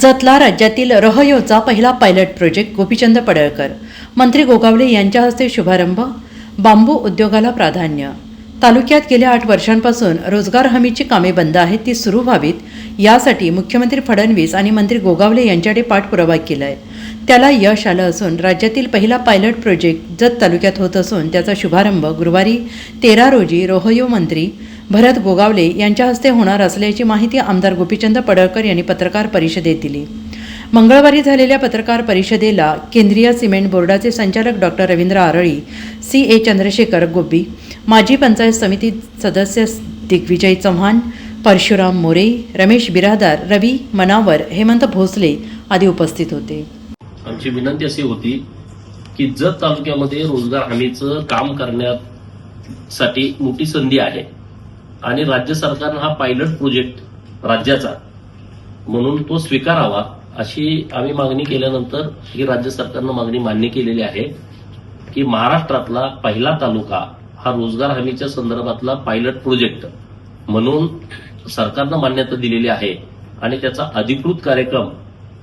जतला राज्यातील रहयोचा पहिला pilot project Gopichand Padalkar. मंत्री गोगावले यांच्या हस्ते शुभारंभ. बांबू उद्योगाला प्राधान्य. तालुक्यात गेल्या आठ वर्षांपासून रोजगार हमीची कामे बंद आहेत ती सुरू व्हावीत यासाठी मुख्यमंत्री फडणवीस आणि मंत्री गोगावले यांच्याकडे पाठपुरावा केला आहे त्याला यश आलं असून राज्यातील पहिला पायलट प्रोजेक्ट जत तालुक्यात होत असून त्याचा शुभारंभ गुरुवारी तेरा रोजी रोहयो मंत्री भरत गोगावले यांच्या हस्ते होणार असल्याची माहिती आमदार गोपीचंद पडळकर यांनी पत्रकार परिषदेत दिली. मंगळवारी झालेल्या पत्रकार परिषदेला केंद्रीय सिमेंट बोर्डाचे संचालक doctor Ravindra Arali C A Chandrashekhar Gobi माजी पंचायत समिती सदस्य दिग्विजय चव्हाण परशुराम मोरे रमेश बिरादार रवी मनावर हेमंत भोसले आदी उपस्थित होते. आमची विनंती अशी होती की जत तालुक्यामध्ये रोजगार हमीचं काम करण्यासाठी मोठी संधी आहे. आणि राज्य सरकारनं हा पायलट प्रोजेक्ट राज्याचा म्हणून तो स्वीकारावा अशी आम्ही मागणी केल्यानंतर ही राज्य सरकारनं मागणी मान्य केलेली आहे की महाराष्ट्रातला पहिला तालुका हा रोजगार हमीच्या संदर्भातला पायलट प्रोजेक्ट म्हणून सरकारनं मान्यता दिलेली आहे. आणि त्याचा अधिकृत कार्यक्रम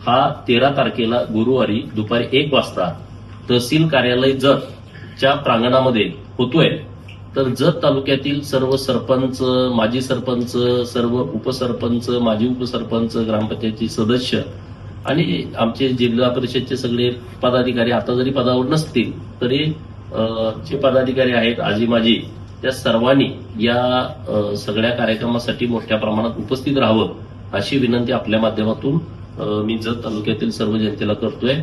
हा तेरा तारखेला गुरुवारी दुपारी एक वाजता तहसील कार्यालय जत च्या प्रांगणामध्ये होतोय. तर जत तालुक्यातील सर्व सरपंच माजी सरपंच सर्व उपसरपंच माजी उपसरपंच ग्रामपंचायतचे सदस्य आणि आमचे जिल्हा परिषदचे सगळे पदाधिकारी आता जरी पदावर नसतील तरी जे पदाधिकारी आहेत आजी माजी त्या सर्वांनी या सगळ्या कार्यक्रमासाठी मोठ्या प्रमाणात उपस्थित राहावं अशी विनंती आपल्या माध्यमातून मी जत तालुक्यातील सर्व जनतेला करतोय.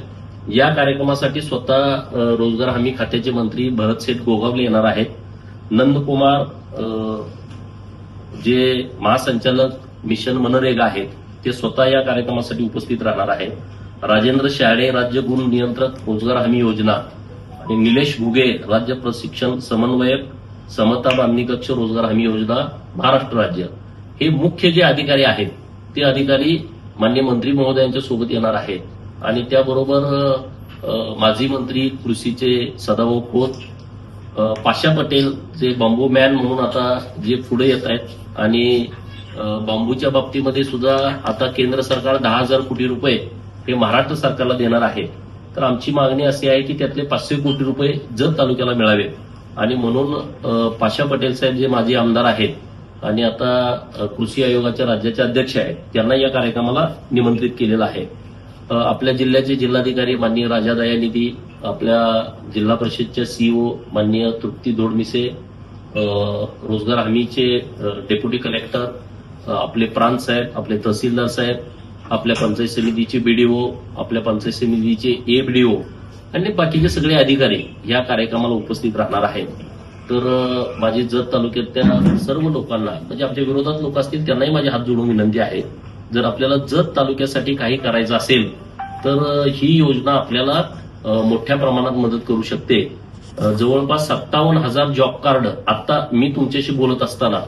या कार्यक्रमासाठी स्वतः रोजगार हमी खात्याचे मंत्री भरत शेठ गोगावले येणार आहेत. नंदकुमार जे महासंचालक मिशन मनरेगा आहेत ते स्वतः या कार्यक्रमासाठी उपस्थित राहणार आहेत. राजेंद्र शाळे राज्य गुण नियंत्रक रोजगार हमी योजना आणि निलेश घुगे राज्य प्रशिक्षण समन्वयक समता बांधणी कक्ष रोजगार हमी योजना महाराष्ट्र राज्य. हे मुख्य जे अधिकारी आहेत ते अधिकारी मान्य मंत्री महोदयांच्या सोबत येणार आहेत. आणि त्याबरोबर माजी मंत्री कृषीचे सदाभाऊ खोत पाशा पटेल जे बांबू मॅन म्हणून आता जे पुढे येत आहेत आणि बांबूच्या बाबतीमध्ये सुद्धा आता केंद्र सरकार दहा हजार कोटी रुपये हे महाराष्ट्र सरकारला देणार आहे. तर आमची मागणी अशी आहे की त्यातले पाचशे कोटी रुपये जत तालुक्याला मिळावे. आणि म्हणून पाशा पटेल साहेब जे माझे आमदार आहेत आणि आता कृषी आयोगाच्या राज्याचे अध्यक्ष आहेत त्यांना या कार्यक्रमाला निमंत्रित केलेलं आहे. आपल्या जिल्ह्याचे जिल्हाधिकारी माननीय राजा दयानिधी आपल्या जिल्हा परिषदच्या सीईओ माननीय तृप्ती धोडमिसे रोजगार हमीचे डेप्युटी कलेक्टर आपले प्रांत साहेब आपले तहसीलदार साहेब आपल्या पंचायत समितीचे बीडीओ आपल्या पंचायत समितीचे एबीडीओ आणि बाकीचे सगळे अधिकारी या कार्यक्रमाला उपस्थित राहणार आहेत. तर माझी जत तालुक्यातल्या सर्व लोकांना म्हणजे आमच्या विरोधात लोक असतील त्यांनाही माझे हात जोडून विनंती आहे. जर आपल्याला जत तालुक्यासाठी काही करायचं असेल तर ही योजना आपल्याला मोठ्या प्रमाणात मदत करू शकते. जवळपास सत्तावन्न हजार जॉब कार्ड आता मी तुमच्याशी बोलत असताना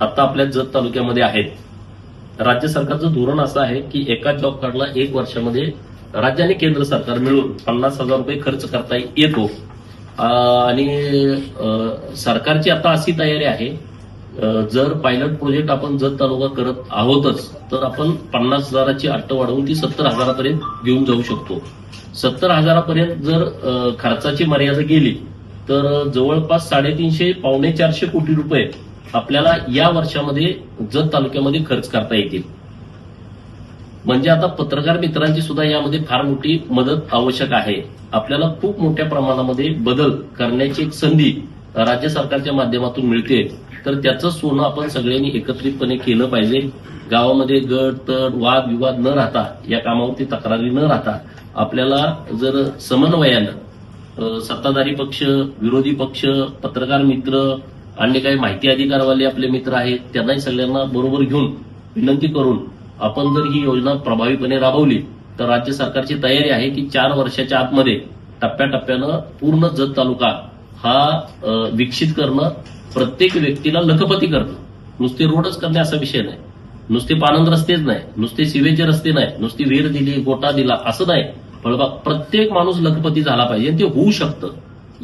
आता आपल्या जत तालुक्यामध्ये आहेत. राज्य सरकारचं धोरण असं आहे की एका जॉब कार्डला एक वर्षामध्ये राज्य आणि केंद्र सरकार मिळून पन्नास हजार रुपये खर्च करता येतो. आणि सरकारची आता अशी तयारी आहे जर पायलट प्रोजेक्ट आपण जत तालुका करत आहोतच तर आपण पन्नास हजाराची अट्ट वाढवून ती सत्तर हजारापर्यंत घेऊन जाऊ शकतो. सत्तर हजारापर्यंत जर खर्चाची मर्यादा गेली तर जवळपास साडेतीनशे पावणे चारशे कोटी रुपये आपल्याला या वर्षामध्ये जत तालुक्यामध्ये खर्च करता येतील. म्हणजे आता पत्रकार मित्रांची सुद्धा यामध्ये फार मोठी मदत आवश्यक आहे. आपल्याला खूप मोठ्या प्रमाणामध्ये बदल करण्याची एक संधी राज्य सरकारच्या माध्यमातून मिळते. तर त्याचं सोनं आपण सगळ्यांनी एकत्रितपणे केलं पाहिजे. गावामध्ये गट तट वाद विवाद न राहता या कामावरती तक्रारी न राहता आपल्याला जर समन्वयानं सत्ताधारी पक्ष विरोधी पक्ष पत्रकार मित्र आणि काही माहिती अधिकारवाले आपले मित्र आहेत त्यांनाही सगळ्यांना बरोबर घेऊन विनंती करून आपण जर ही योजना प्रभावीपणे राबवली तर राज्य सरकारची तयारी आहे की चार वर्षाच्या आतमध्ये टप्प्याटप्प्यानं पूर्ण जत तालुका हा विकसित करणं प्रत्येक व्यक्तीला लखपती करणं नुसते रोडच करणे असा विषय नाही. नुसते पानंद रस्तेच नाही. नुसते सिवेचे रस्ते नाही. नुसती विहीर दिली गोटा दिला असं नाही. फळबाग प्रत्येक माणूस लखपती झाला पाहिजे आणि ते होऊ शकतं.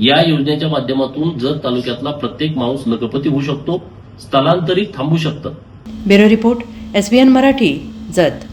या योजनेच्या माध्यमातून जत तालुक्यातला प्रत्येक माणूस लखपती होऊ शकतो स्थलांतरित थांबू शकतं. Bureau report SBN Marathi Jat.